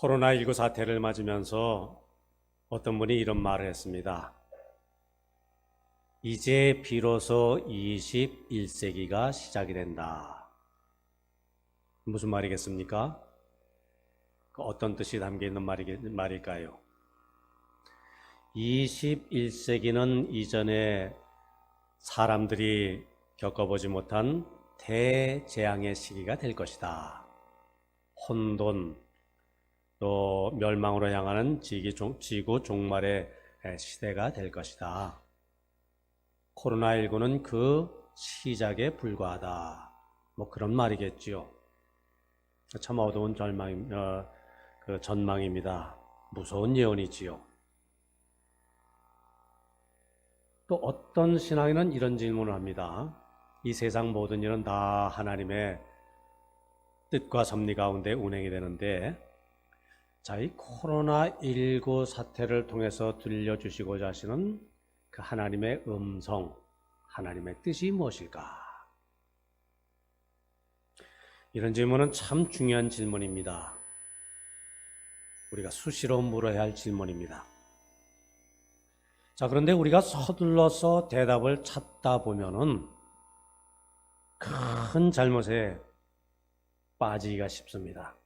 코로나19 사태를 맞으면서 어떤 분이 이런 말을 했습니다. 이제 비로소 21세기가 시작이 된다. 무슨 말이겠습니까? 그 어떤 뜻이 담겨 있는 말일까요? 21세기는 이전에 사람들이 겪어보지 못한 대재앙의 시기가 될 것이다. 혼돈, 또 멸망으로 향하는 지구 종말의 시대가 될 것이다. 코로나19는 그 시작에 불과하다. 뭐 그런 말이겠지요. 참 어두운 절망, 어, 그 전망입니다. 무서운 예언이지요. 또 어떤 신앙인은 이런 질문을 합니다. 이 세상 모든 일은 다 하나님의 뜻과 섭리 가운데 운행이 되는데, 자, 이 코로나19 사태를 통해서 들려주시고자 하시는 그 하나님의 음성, 하나님의 뜻이 무엇일까? 이런 질문은 참 중요한 질문입니다. 우리가 수시로 물어야 할 질문입니다. 자, 그런데 우리가 서둘러서 대답을 찾다 보면은 큰 잘못에 빠지기가 쉽습니다.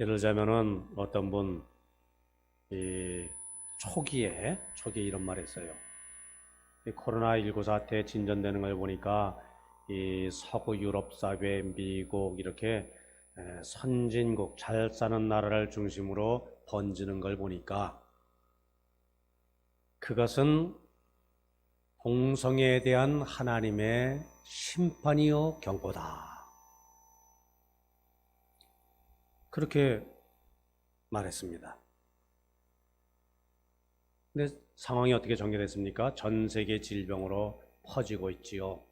예를 들자면은 어떤 분, 이 초기에, 초기에 이런 말 했어요. 이 코로나19 사태 진전되는 걸 보니까 이 서구 유럽 사회, 미국 이렇게 에, 선진국 잘 사는 나라를 중심으로 번지는 걸 보니까 그것은 공성에 대한 하나님의 심판이요 경고다. 그렇게 말했습니다. 근데 상황이 어떻게 전개됐습니까? 전 세계 질병으로 퍼지고 있지요.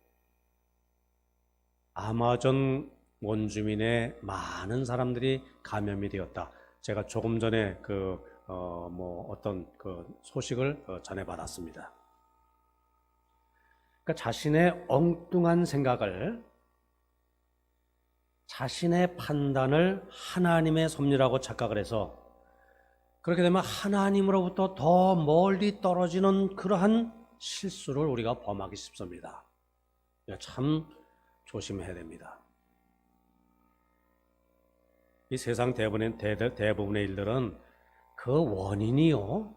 아마존 원주민의 많은 사람들이 감염이 되었다. 제가 조금 전에 그, 어, 뭐, 어떤 그 소식을 어, 전해받았습니다. 그러니까 자신의 엉뚱한 생각을 자신의 판단을 하나님의 섭리라고 착각을 해서 그렇게 되면 하나님으로부터 더 멀리 떨어지는 그러한 실수를 우리가 범하기 쉽습니다. 참 조심해야 됩니다. 이 세상 대부분의, 대, 대부분의 일들은 그 원인이요.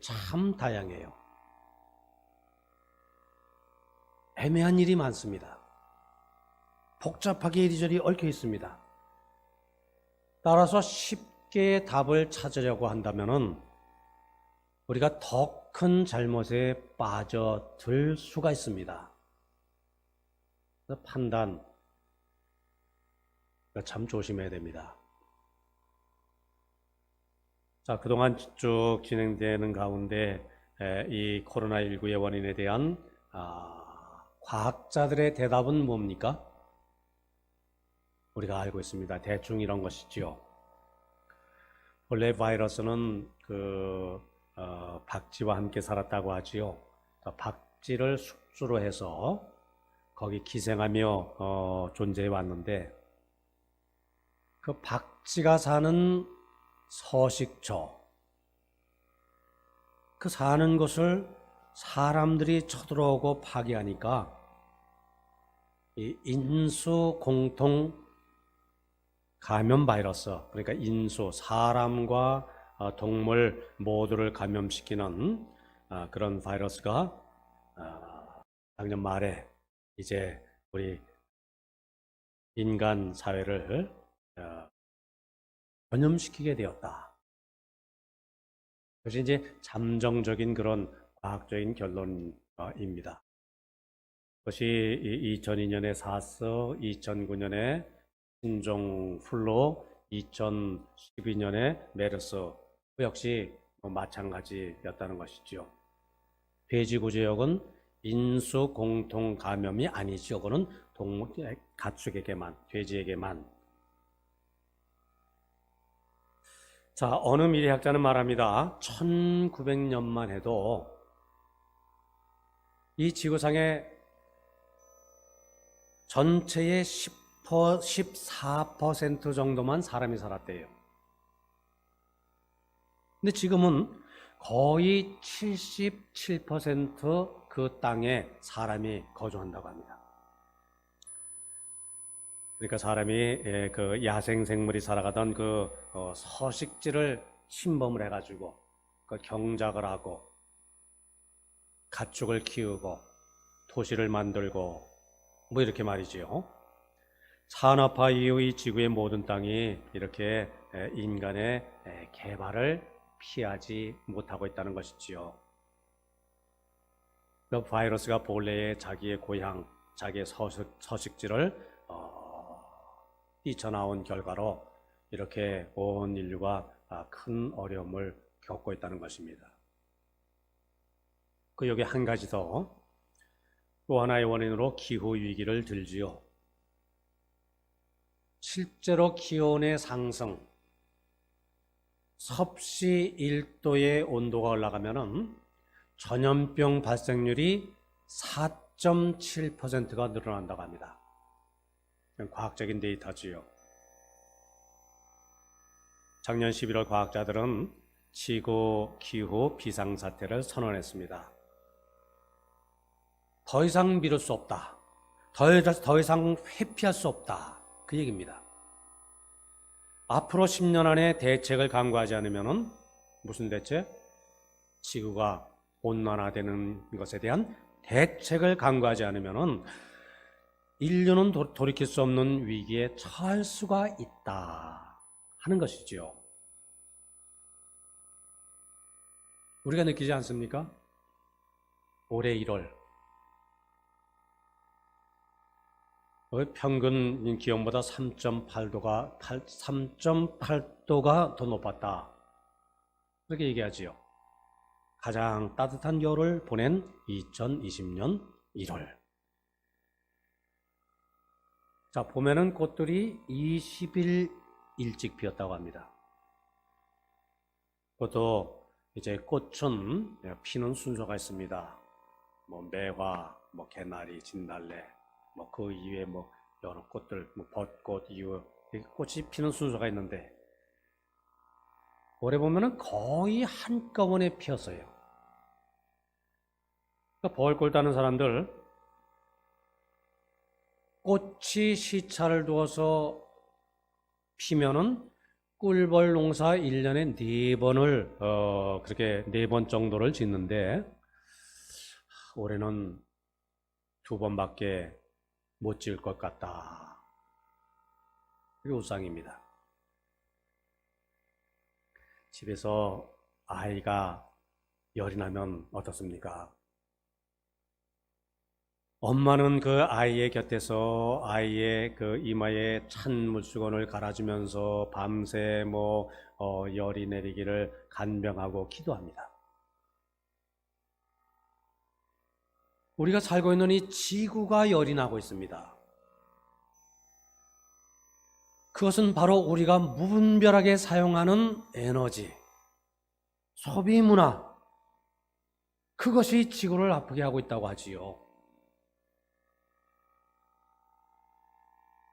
참 다양해요. 애매한 일이 많습니다. 복잡하게 이리저리 얽혀 있습니다. 따라서 쉽게 답을 찾으려고 한다면은 우리가 더 큰 잘못에 빠져들 수가 있습니다. 판단 참 조심해야 됩니다. 자, 그동안 쭉 진행되는 가운데 에, 이 코로나19의 원인에 대한 아, 과학자들의 대답은 뭡니까? 우리가 알고 있습니다. 대충 이런 것이지요. 원래 바이러스는 그 어, 박쥐와 함께 살았다고 하지요. 그 박쥐를 숙주로 해서 거기 기생하며 어, 존재해 왔는데 그 박쥐가 사는 서식처 그 사는 곳을 사람들이 쳐들어오고 파괴하니까 이 인수 공통 감염 바이러스 그러니까 인수 사람과 어, 동물 모두를 감염시키는 아, 그런 바이러스가 아, 작년 말에 이제 우리 인간 사회를 어, 전염시키게 되었다. 그것이 이제 잠정적인 그런 과학적인 결론입니다. 그것이 2002년에 사스, 2009년에 신종 플루, 2012년에 메르스 역시 뭐 마찬가지였다는 것이지요. 돼지구제역은 인수 공통 감염이 아니지요. 그거는 동물 가축에게만, 돼지에게만. 자, 어느 미래학자는 말합니다. 1900년만 해도 이 지구상의 전체의 14% 정도만 사람이 살았대요. 근데 지금은 거의 77%그 땅에 사람이 거주한다고 합니다. 그러니까 사람이 예, 그 야생 생물이 살아가던 그 어, 서식지를 침범을 해가지고 그 경작을 하고 가축을 키우고 도시를 만들고 뭐 이렇게 말이지요. 산업화 이후 이 지구의 모든 땅이 이렇게 에, 인간의 에, 개발을 피하지 못하고 있다는 것이지요. 그 바이러스가 본래의 자기의 고향, 자기의 서식, 서식지를 어, 뛰쳐나온 결과로 이렇게 온 인류가 아, 큰 어려움을 겪고 있다는 것입니다. 그 여기 한 가지 더, 또 하나의 원인으로 기후 위기를 들지요. 실제로 기온의 상승, 섭씨 1도의 온도가 올라가면은 전염병 발생률이 4.7%가 늘어난다고 합니다. 과학적인 데이터지요. 작년 11월 과학자들은 지구 기후 비상사태를 선언했습니다. 더 이상 미룰 수 없다. 더, 더 이상 회피할 수 없다. 그 얘기입니다. 앞으로 10년 안에 대책을 강구하지 않으면 무슨 대책? 지구가 온난화되는 것에 대한 대책을 강구하지 않으면 인류는 도, 돌이킬 수 없는 위기에 처할 수가 있다 하는 것이지요. 우리가 느끼지 않습니까? 올해 1월 평균 기온보다 3.8도가 3.8도가 더 높았다. 그렇게 얘기하지요. 가장 따뜻한 겨울을 보낸 2020년 1월. 자, 보면은 꽃들이 20일 일찍 피었다고 합니다. 그것도 이제 꽃은 피는 순서가 있습니다. 뭐 매화, 뭐 개나리, 진달래, 뭐 그 이외에 뭐 여러 꽃들, 뭐 벚꽃 이후 꽃이 피는 순서가 있는데 올해 보면은 거의 한꺼번에 피었어요. 그러니까 벌꿀 따는 사람들 꽃이 시차를 두어서 피면은 꿀벌 농사 1년에 네 번을 어 그렇게 네번 정도를 짓는데 올해는 두 번밖에 못 지을 것 같다. 그게 우상입니다. 집에서 아이가 열이 나면 어떻습니까? 엄마는 그 아이의 곁에서 아이의 그 이마에 찬 물수건을 갈아주면서 밤새 뭐 어, 열이 내리기를 간병하고 기도합니다. 우리가 살고 있는 이 지구가 열이 나고 있습니다. 그것은 바로 우리가 무분별하게 사용하는 에너지, 소비 문화, 그것이 지구를 아프게 하고 있다고 하지요.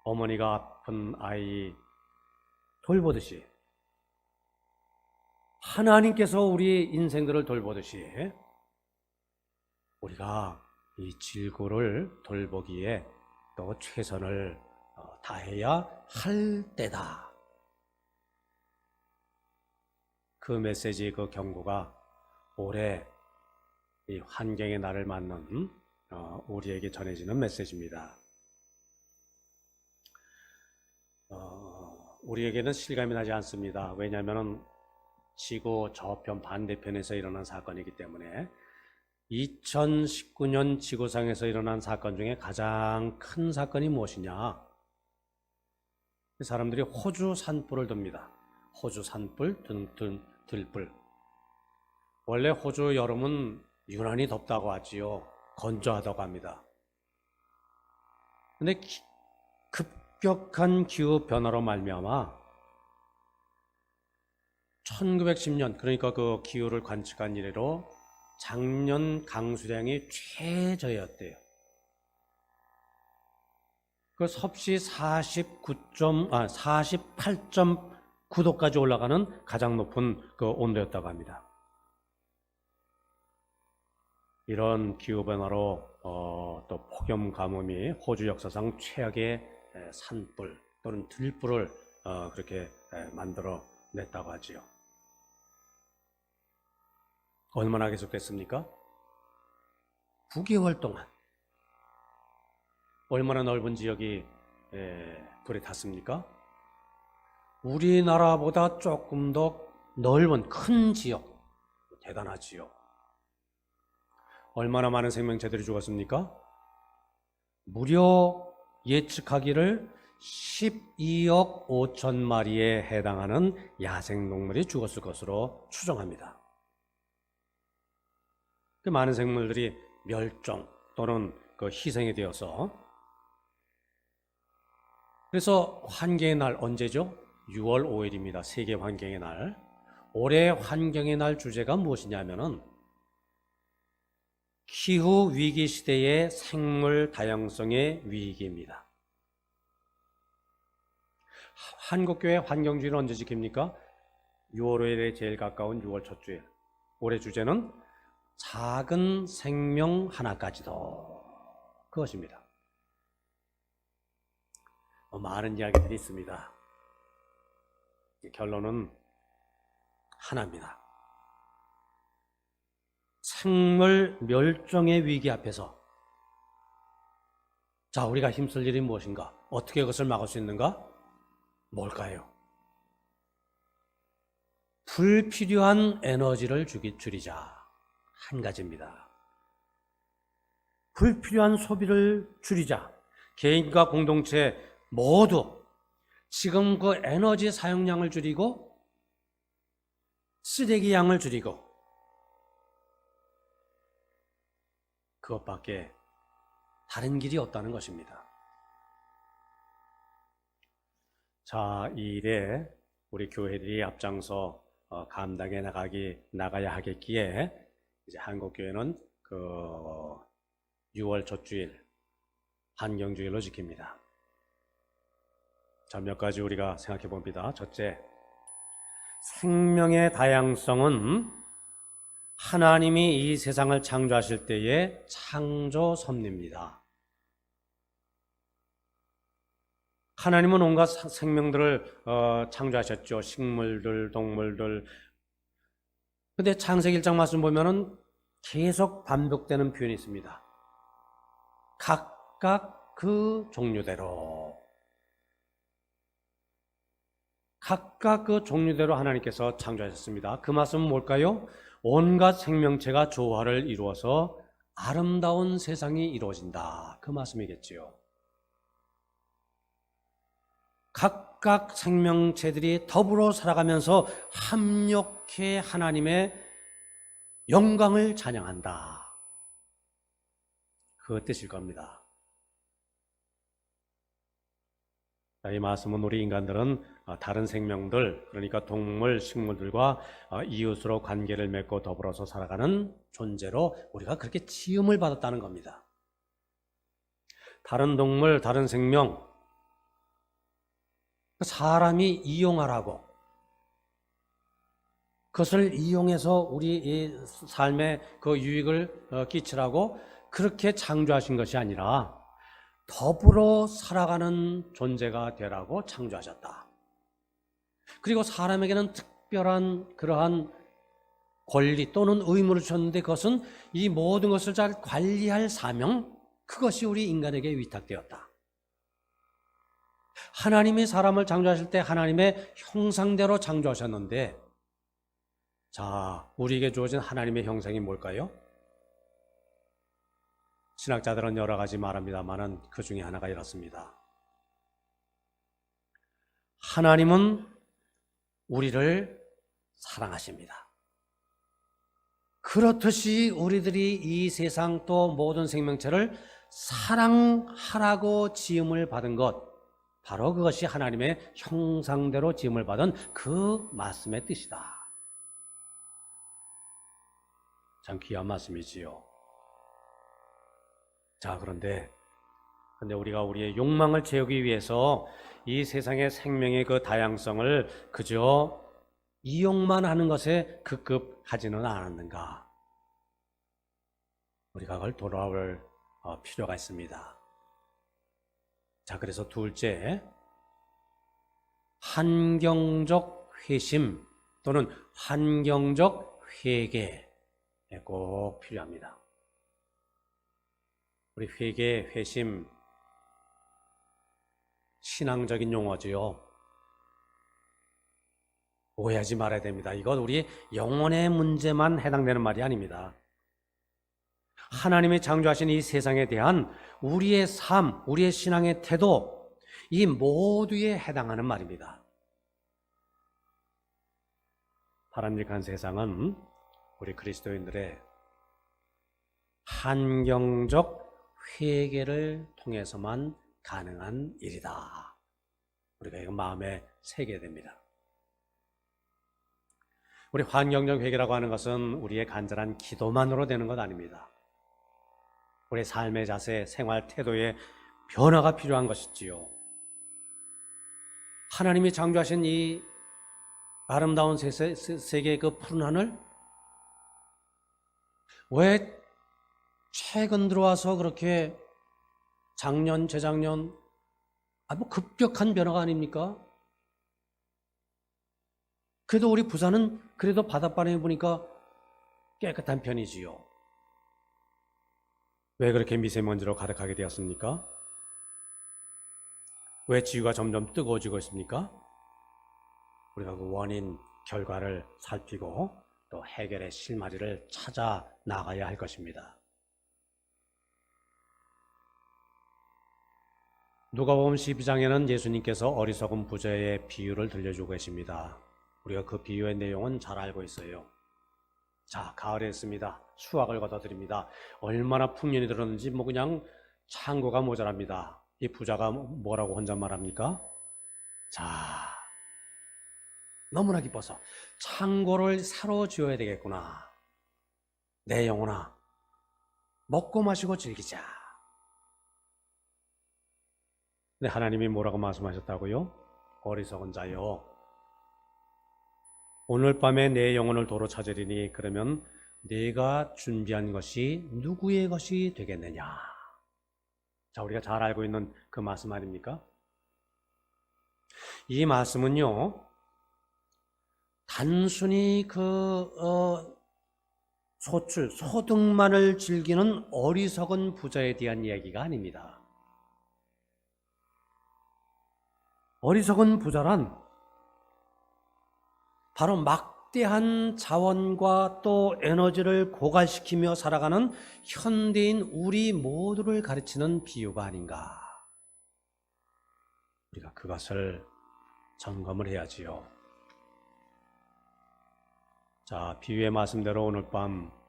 어머니가 아픈 아이 돌보듯이 하나님께서 우리 인생들을 돌보듯이 우리가 이 지구를 돌보기에 또 최선을 어, 다해야 할 때다. 그 메시지, 그 경고가 올해 이 환경의 날을 맞는 어, 우리에게 전해지는 메시지입니다. 어, 우리에게는 실감이 나지 않습니다. 왜냐하면 지구 저편 반대편에서 일어난 사건이기 때문에 2019년 지구상에서 일어난 사건 중에 가장 큰 사건이 무엇이냐? 사람들이 호주 산불을 듭니다. 호주 산불, 등, 등, 들불. 원래 호주 여름은 유난히 덥다고 하지요. 건조하다고 합니다. 근데 기, 급격한 기후 변화로 말미암아 1910년 그러니까 그 기후를 관측한 이래로 작년 강수량이 최저였대요. 그 섭씨 49점, 아, 48.9도까지 올라가는 가장 높은 그 온도였다고 합니다. 이런 기후 변화로 어, 또 폭염 가뭄이 호주 역사상 최악의 에, 산불 또는 들불을 어, 그렇게 에, 만들어 냈다고 하지요. 얼마나 계속됐습니까? 9개월 동안. 얼마나 넓은 지역이 에, 불에 탔습니까? 우리나라보다 조금 더 넓은 큰 지역. 대단하지요. 얼마나 많은 생명체들이 죽었습니까? 무려 예측하기를 12억 5천 마리에 해당하는 야생동물이 죽었을 것으로 추정합니다. 그 많은 생물들이 멸종 또는 그 희생이 되어서 그래서 환경의 날 언제죠? 6월 5일입니다. 세계 환경의 날. 올해 환경의 날 주제가 무엇이냐면은 기후 위기 시대의 생물 다양성의 위기입니다. 한국교회 환경주의는 언제 지킵니까? 6월 5일에 제일 가까운 6월 첫 주일. 올해 주제는 작은 생명 하나까지도 그것입니다. 뭐 많은 이야기들이 있습니다. 결론은 하나입니다. 생물 멸종의 위기 앞에서 자, 우리가 힘쓸 일이 무엇인가? 어떻게 그것을 막을 수 있는가? 뭘까요? 불필요한 에너지를 줄이자. 한 가지입니다. 불필요한 소비를 줄이자. 개인과 공동체 모두 지금 그 에너지 사용량을 줄이고 쓰레기 양을 줄이고 그것밖에 다른 길이 없다는 것입니다. 자, 이 일에 우리 교회들이 앞장서 어, 감당해 나가기 나가야 하겠기에 이제 한국 교회는 그 6월 첫 주일 환경주일로 지킵니다. 자, 몇 가지 우리가 생각해 봅니다. 첫째, 생명의 다양성은 하나님이 이 세상을 창조하실 때의 창조 섭리입니다. 하나님은 온갖 사- 생명들을 어, 창조하셨죠. 식물들, 동물들. 근데 창세기 1장 말씀 보면은 계속 반복되는 표현이 있습니다. 각각 그 종류대로. 각각 그 종류대로 하나님께서 창조하셨습니다. 그 말씀은 뭘까요? 온갖 생명체가 조화를 이루어서 아름다운 세상이 이루어진다. 그 말씀이겠지요. 각각 생명체들이 더불어 살아가면서 합력해 하나님의 영광을 찬양한다. 그 뜻일 겁니다. 자, 이 말씀은 우리 인간들은 어, 다른 생명들, 그러니까 동물, 식물들과 어, 이웃으로 관계를 맺고 더불어서 살아가는 존재로 우리가 그렇게 지음을 받았다는 겁니다. 다른 동물, 다른 생명, 사람이 이용하라고 그것을 이용해서 우리 이 삶에 그 유익을 어, 끼치라고 그렇게 창조하신 것이 아니라 더불어 살아가는 존재가 되라고 창조하셨다. 그리고 사람에게는 특별한 그러한 권리 또는 의무를 주셨는데 그것은 이 모든 것을 잘 관리할 사명, 그것이 우리 인간에게 위탁되었다. 하나님이 사람을 창조하실 때 하나님의 형상대로 창조하셨는데, 자, 우리에게 주어진 하나님의 형상이 뭘까요? 신학자들은 여러 가지 말합니다만은 그 중에 하나가 이렇습니다. 하나님은 우리를 사랑하십니다. 그렇듯이 우리들이 이 세상 또 모든 생명체를 사랑하라고 지음을 받은 것, 바로 그것이 하나님의 형상대로 지음을 받은 그 말씀의 뜻이다. 참 귀한 말씀이지요. 자, 그런데 근데 우리가 우리의 욕망을 채우기 위해서 이 세상의 생명의 그 다양성을 그저 이용만 하는 것에 급급하지는 않았는가? 우리가 그걸 돌아올 어, 필요가 있습니다. 자, 그래서 둘째, 환경적 회심 또는 환경적 회개 꼭 필요합니다. 우리 회개, 회심, 신앙적인 용어지요. 오해하지 말아야 됩니다. 이건 우리 영혼의 문제만 해당되는 말이 아닙니다. 하나님이 창조하신 이 세상에 대한 우리의 삶, 우리의 신앙의 태도, 이 모두에 해당하는 말입니다. 바람직한 세상은 우리 그리스도인들의 환경적 회개를 통해서만 가능한 일이다. 우리가 이거 마음에 새게 됩니다. 우리 환경적 회개라고 하는 것은 우리의 간절한 기도만으로 되는 것 아닙니다. 우리 삶의 자세, 생활 태도에 변화가 필요한 것이지요. 하나님이 창조하신 이 아름다운 세세, 세계의 그 푸른 하늘, 왜 최근 들어와서 그렇게 작년, 재작년, 아, 뭐 급격한 변화가 아닙니까? 그래도 우리 부산은 그래도 바닷바람이 부니까 깨끗한 편이지요. 왜 그렇게 미세먼지로 가득하게 되었습니까? 왜 지구가 점점 뜨거워지고 있습니까? 우리가 그 원인, 결과를 살피고 또 해결의 실마리를 찾아 나가야 할 것입니다. 누가복음 12장에는 예수님께서 어리석은 부자의 비유를 들려주고 계십니다. 우리가 그 비유의 내용은 잘 알고 있어요. 자, 가을에 있습니다. 수확을 거둬드립니다. 얼마나 풍년이 들었는지 뭐 그냥 창고가 모자랍니다. 이 부자가 뭐라고 혼자 말합니까? 자, 너무나 기뻐서 창고를 사로 지어야 되겠구나. 내 영혼아, 먹고 마시고 즐기자. 근데 하나님이 뭐라고 말씀하셨다고요? 어리석은 자요. 오늘 밤에 내 영혼을 도로 찾으리니 그러면 내가 준비한 것이 누구의 것이 되겠느냐? 자, 우리가 잘 알고 있는 그 말씀 아닙니까? 이 말씀은요, 단순히 그, 어, 소출, 소득만을 즐기는 어리석은 부자에 대한 이야기가 아닙니다. 어리석은 부자란 바로 막대한 자원과 또 에너지를 고갈시키며 살아가는 현대인 우리 모두를 가르치는 비유가 아닌가. 우리가 그것을 점검을 해야지요. 자, 비유의 말씀대로 오늘 밤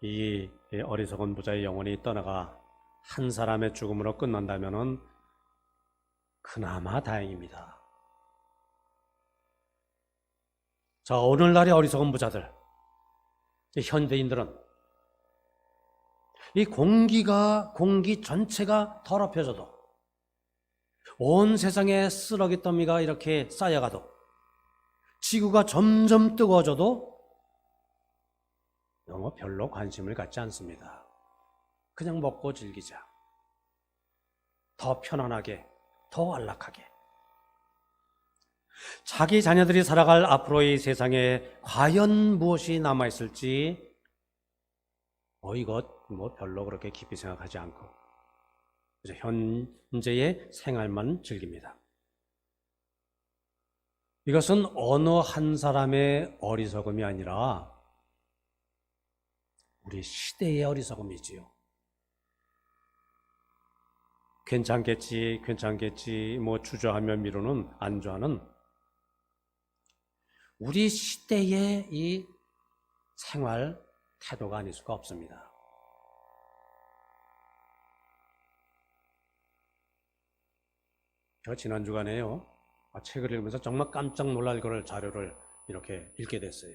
이 어리석은 부자의 영혼이 떠나가 한 사람의 죽음으로 끝난다면은 그나마 다행입니다. 자, 오늘날의 어리석은 부자들, 현대인들은 이 공기가, 공기 전체가 더럽혀져도 온 세상에 쓰러기 더미가 이렇게 쌓여가도 지구가 점점 뜨거워져도 너무 별로 관심을 갖지 않습니다. 그냥 먹고 즐기자. 더 편안하게, 더 안락하게. 자기 자녀들이 살아갈 앞으로의 세상에 과연 무엇이 남아있을지, 어, 이것 뭐 별로 그렇게 깊이 생각하지 않고, 현재의 생활만 즐깁니다. 이것은 어느 한 사람의 어리석음이 아니라 우리 시대의 어리석음이지요. 괜찮겠지, 괜찮겠지, 뭐 주저하며 미루는 안주하는 우리 시대의 이 생활 태도가 아닐 수가 없습니다. 저 지난 주간에요. 아, 책을 읽으면서 정말 깜짝 놀랄 거를 자료를 이렇게 읽게 됐어요.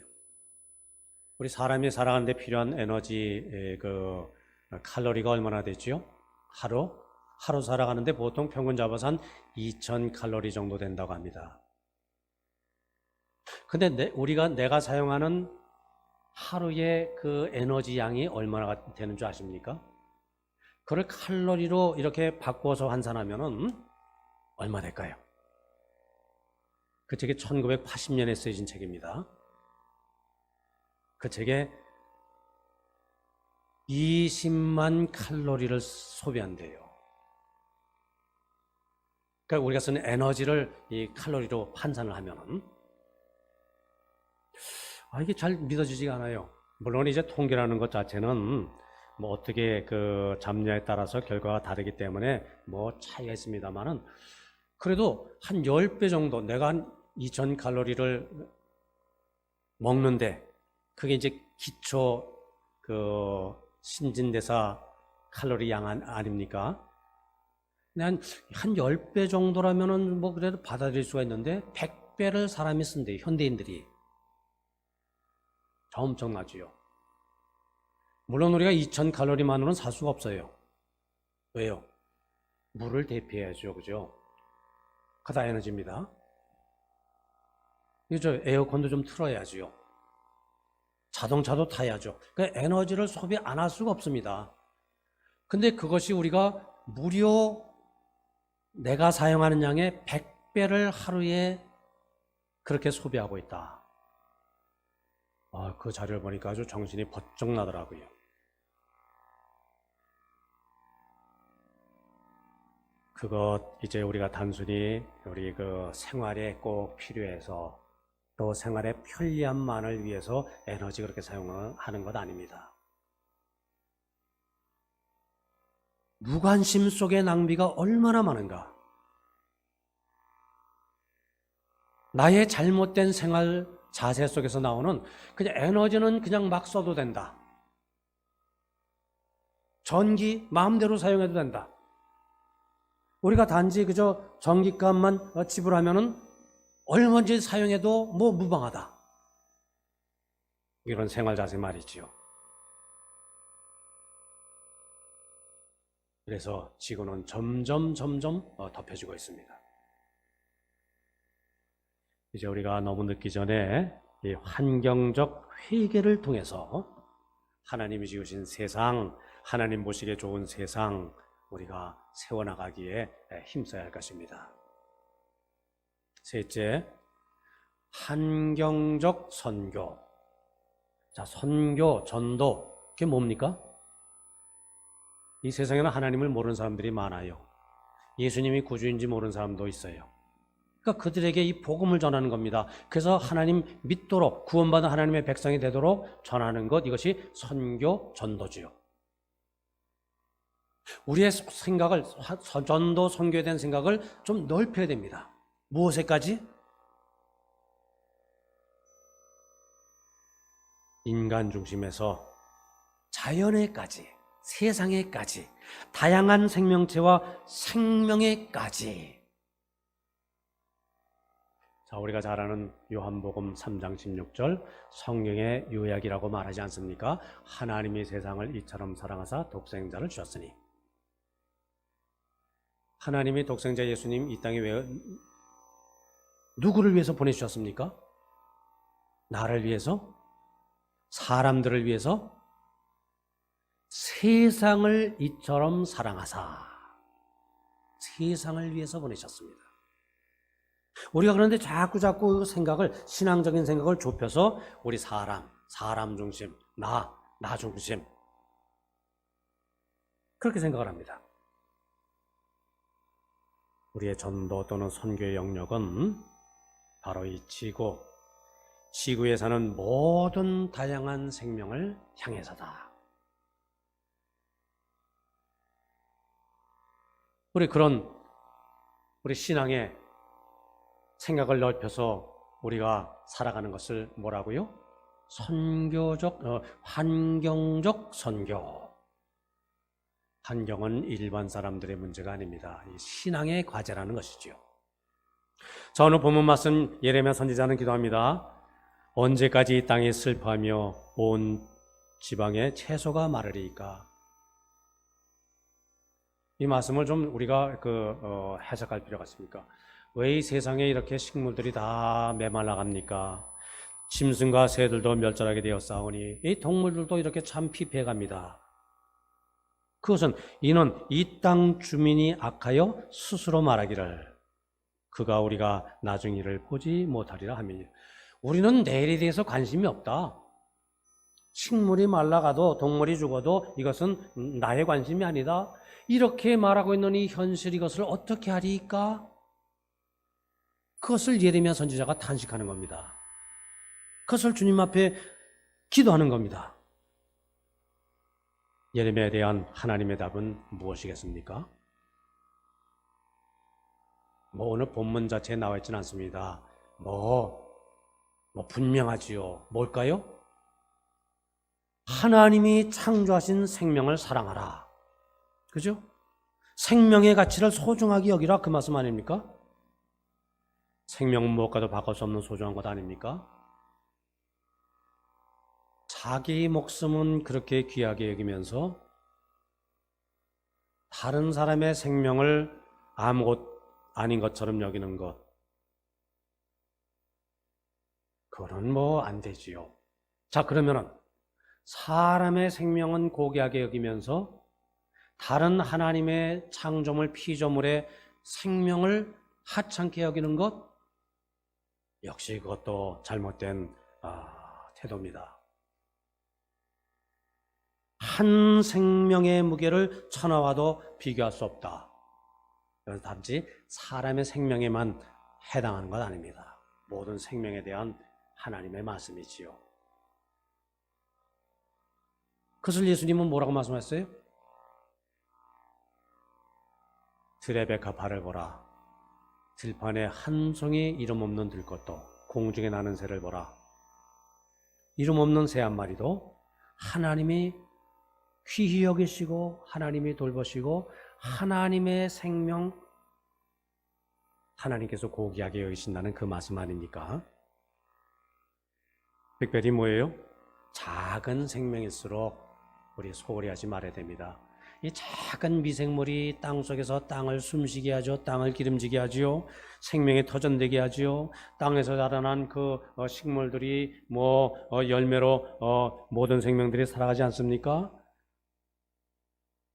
우리 사람이 살아가는데 필요한 에너지 그 칼로리가 얼마나 되죠? 하루 하루 살아가는데 보통 평균 잡아서 한 2000 칼로리 정도 된다고 합니다. 근데 내- 우리가 내가 사용하는 하루의 그 에너지 양이 얼마나 되는 줄 아십니까? 그걸 칼로리로 이렇게 바꿔서 환산하면은 얼마 될까요? 그 책이 1980년에 쓰여진 책입니다. 그 책에 20만 칼로리를 소비한대요. 그러니까 우리가 쓰는 에너지를 이 칼로리로 환산을 하면은 아, 이게 잘 믿어지지가 않아요. 물론 이제 통계라는 것 자체는 뭐 어떻게 그 잡냐에 따라서 결과가 다르기 때문에 뭐 차이가 있습니다만은 그래도 한 10배 정도 내가 한 2000 칼로리를 먹는데 그게 이제 기초 그 신진대사 칼로리 양 안- 아닙니까? 한 10배 정도라면은 뭐 그래도 받아들일 수가 있는데 100배를 사람이 쓴대, 현대인들이. 저 엄청나지요. 물론 우리가 2000 칼로리만으로는 살 수가 없어요. 왜요? 물을 대피해야죠. 그죠? 그다 에너지입니다. 이저 에어컨도 좀 틀어야지요. 자동차도 타야죠. 그 에너지를 소비 안 할 수가 없습니다. 근데 그것이 우리가 무려 내가 사용하는 양의 100배를 하루에 그렇게 소비하고 있다. 아, 그 자료를 보니까 아주 정신이 번쩍 나더라고요. 그것 이제 우리가 단순히 우리 그 생활에 꼭 필요해서 또 생활의 편리함만을 위해서 에너지 그렇게 사용하는 것 아닙니다. 무관심 속의 낭비가 얼마나 많은가? 나의 잘못된 생활 자세 속에서 나오는 그냥 에너지는 그냥 막 써도 된다. 전기 마음대로 사용해도 된다. 우리가 단지 그저 전기값만 어, 지불하면은 얼마든지 사용해도 뭐 무방하다. 이런 생활 자세 말이지요. 그래서 지구는 점점 점점 어, 덮여지고 있습니다. 이제 우리가 너무 늦기 전에 이 환경적 회개를 통해서 하나님이 지으신 세상, 하나님 보시기에 좋은 세상 우리가 세워나가기에 힘써야 할 것입니다. 셋째, 환경적 선교. 자, 선교, 전도, 그게 뭡니까? 이 세상에는 하나님을 모르는 사람들이 많아요. 예수님이 구주인지 모르는 사람도 있어요. 그러니까 그들에게 이 복음을 전하는 겁니다. 그래서 하나님 믿도록 구원받은 하나님의 백성이 되도록 전하는 것 이것이 선교 전도지요. 우리의 생각을 전도 선교에 대한 생각을 좀 넓혀야 됩니다. 무엇에까지? 인간 중심에서 자연에까지, 세상에까지, 다양한 생명체와 생명에까지. 자, 우리가 잘 아는 요한복음 3장 16절 성경의 요약이라고 말하지 않습니까? 하나님이 세상을 이처럼 사랑하사 독생자를 주셨으니. 하나님이 독생자 예수님 이 땅에 왜 누구를 위해서 보내주셨습니까? 나를 위해서? 사람들을 위해서? 세상을 이처럼 사랑하사 세상을 위해서 보내셨습니다. 우리가 그런데 자꾸 자꾸 생각을 신앙적인 생각을 좁혀서 우리 사람, 사람 중심, 나, 나 중심 그렇게 생각을 합니다. 우리의 전도 또는 선교의 영역은 바로 이 지구, 지구에 사는 모든 다양한 생명을 향해서다. 우리 그런 우리 신앙의 생각을 넓혀서 우리가 살아가는 것을 뭐라고요? 선교적, 어, 환경적 선교. 환경은 일반 사람들의 문제가 아닙니다. 이 신앙의 과제라는 것이지요. 자, 오늘 본문 말씀 예레미야 선지자는 기도합니다. 언제까지 이 땅에 슬퍼하며 온 지방에 채소가 마르리까? 이 말씀을 좀 우리가 그 어, 해석할 필요가 있습니까? 왜 이 세상에 이렇게 식물들이 다 메말라 갑니까? 짐승과 새들도 멸절하게 되어 싸우니 이 동물들도 이렇게 참 피폐해 갑니다. 그것은 이는 이 땅 주민이 악하여 스스로 말하기를 그가 우리가 나중 일을 보지 못하리라 하며 우리는 내일에 대해서 관심이 없다. 식물이 말라가도 동물이 죽어도 이것은 나의 관심이 아니다. 이렇게 말하고 있는 이 현실 이것을 어떻게 하리까? 그것을 예레미야 선지자가 탄식하는 겁니다. 그것을 주님 앞에 기도하는 겁니다. 예레미야에 대한 하나님의 답은 무엇이겠습니까? 뭐 오늘 본문 자체에 나와 있지는 않습니다. 뭐, 뭐 분명하지요. 뭘까요? 하나님이 창조하신 생명을 사랑하라. 그죠? 생명의 가치를 소중하게 여기라 그 말씀 아닙니까? 생명은 무엇과도 바꿀 수 없는 소중한 것 아닙니까? 자기 목숨은 그렇게 귀하게 여기면서 다른 사람의 생명을 아무것 아닌 것처럼 여기는 것. 그거는 뭐 안 되지요. 자, 그러면은 사람의 생명은 고귀하게 여기면서 다른 하나님의 창조물 피조물의 생명을 하찮게 여기는 것 역시 그것도 잘못된 아, 태도입니다. 한 생명의 무게를 천하와도 비교할 수 없다. 그래서 단지 사람의 생명에만 해당하는 것 아닙니다. 모든 생명에 대한 하나님의 말씀이지요. 그것을 예수님은 뭐라고 말씀하셨어요? 드레베카 발을 보라. 들판에 한 송이 이름 없는 들것도 공중에 나는 새를 보라. 이름 없는 새 한 마리도 하나님이 귀히 여기시고 하나님이 돌보시고 하나님의 생명 하나님께서 고귀하게 여기신다는 그 말씀 아닙니까? 특별히 뭐예요? 작은 생명일수록 우리 소홀히 하지 말아야 됩니다. 이 작은 미생물이 땅 속에서 땅을 숨쉬게 하죠. 땅을 기름지게 하지요. 생명이 터전되게 하지요. 땅에서 자라난 그 어, 식물들이 뭐 어, 열매로 어, 모든 생명들이 살아가지 않습니까?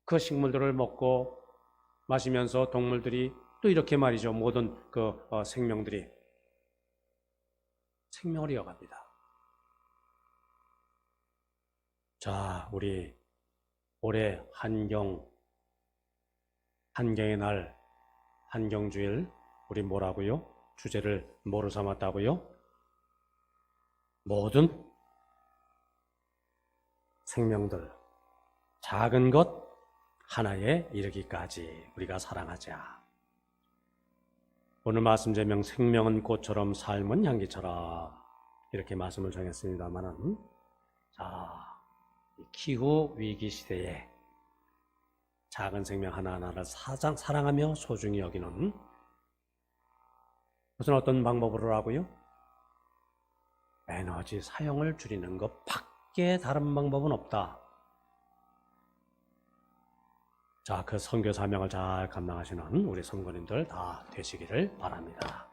그 식물들을 먹고 마시면서 동물들이 또 이렇게 말이죠. 모든 그 생명들이 생명을 이어갑니다. 자, 우리 올해 한경, 한경의 날, 한경주일, 우리 뭐라고요? 주제를 뭐로 삼았다고요? 모든 생명들, 작은 것 하나에 이르기까지 우리가 사랑하자. 오늘 말씀 제명 생명은 꽃처럼 삶은 향기처럼 이렇게 말씀을 정했습니다만은 자 기후 위기 시대에 작은 생명 하나하나를 사장, 사랑하며 소중히 여기는 무슨 어떤 방법으로 하고요? 에너지 사용을 줄이는 것 밖에 다른 방법은 없다. 자, 그 선교 사명을 잘 감당하시는 우리 성도님들 다 되시기를 바랍니다.